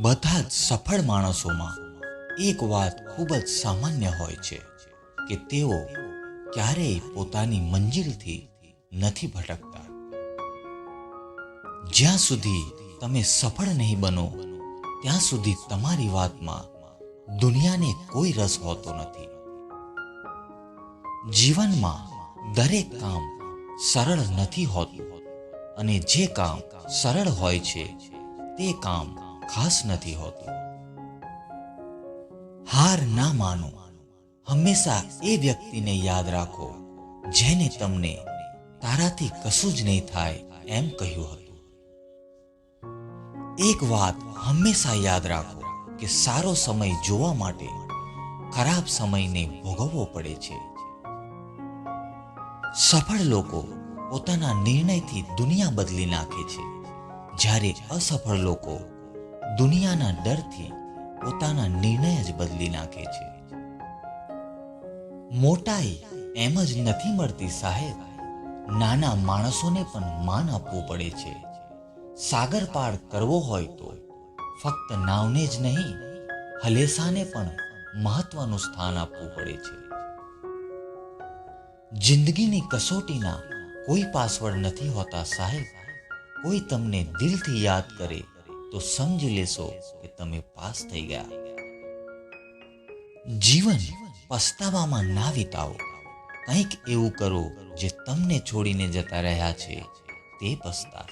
બધા જ સફળ માણસોમાં એક વાત ખૂબ જ સામાન્ય હોય છે કે તેઓ ક્યારેય પોતાની મંજિલથી નથી ભટકતા. જ્યાં સુધી તમે સફળ નહીં બનો, ત્યાં સુધી તમારી વાતમાં દુનિયાને કોઈ રસ હોતો નથી. જીવનમાં દરેક કામ સરળ નથી હોતું અને જે કામ સરળ હોય છે, તે કામ ખાસ નથી હોતી. હાર ના માનો. હંમેશા એ વ્યક્તિને યાદ રાખો, જેને તમને તારાથી કશું જ નહીં થાય એમ કહ્યું હતું. એક વાત હંમેશા યાદ રાખો કે સારો સમય જોવા માટે ખરાબ સમયને ભોગવવો પડે છે. સફળ લોકો પોતાના નિર્ણયથી દુનિયા બદલી નાખે છે. જ્યારે અસફળ લોકો દુનિયાના ડરથી પોતાના નિર્ણય જ બદલી નાખે છે. મોટાઈ એમ જ નથી મળતી સાહેબ, નાના માણસોને પણ માન આપવું પડે છે. સાગર પાર કરવો હોય તો ફક્ત નાવને જ નહીં, હલેસાને પણ મહત્વનું સ્થાન આપવું પડે છે. જિંદગીની કસોટીના કોઈ પાસવર્ડ નથી હોતા સાહેબ, કોઈ તમને દિલથી યાદ કરે તો સમજી લેશો કે તમે પાસ થઈ ગયા. જીવન પસ્તાવામાં ના વિતાવો. કંઈક એવું કરો જે તમને છોડીને જતા રહ્યા છે, તે પસ્તા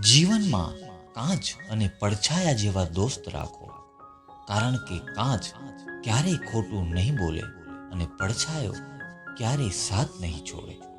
જીવનમાં કાચ અને પડછાયા જેવા દોસ્ત રાખો, કારણ કે કાચ ક્યારેય ખોટું નહીં બોલે અને પડછાયો ક્યારેય સાથ નહીં છોડે.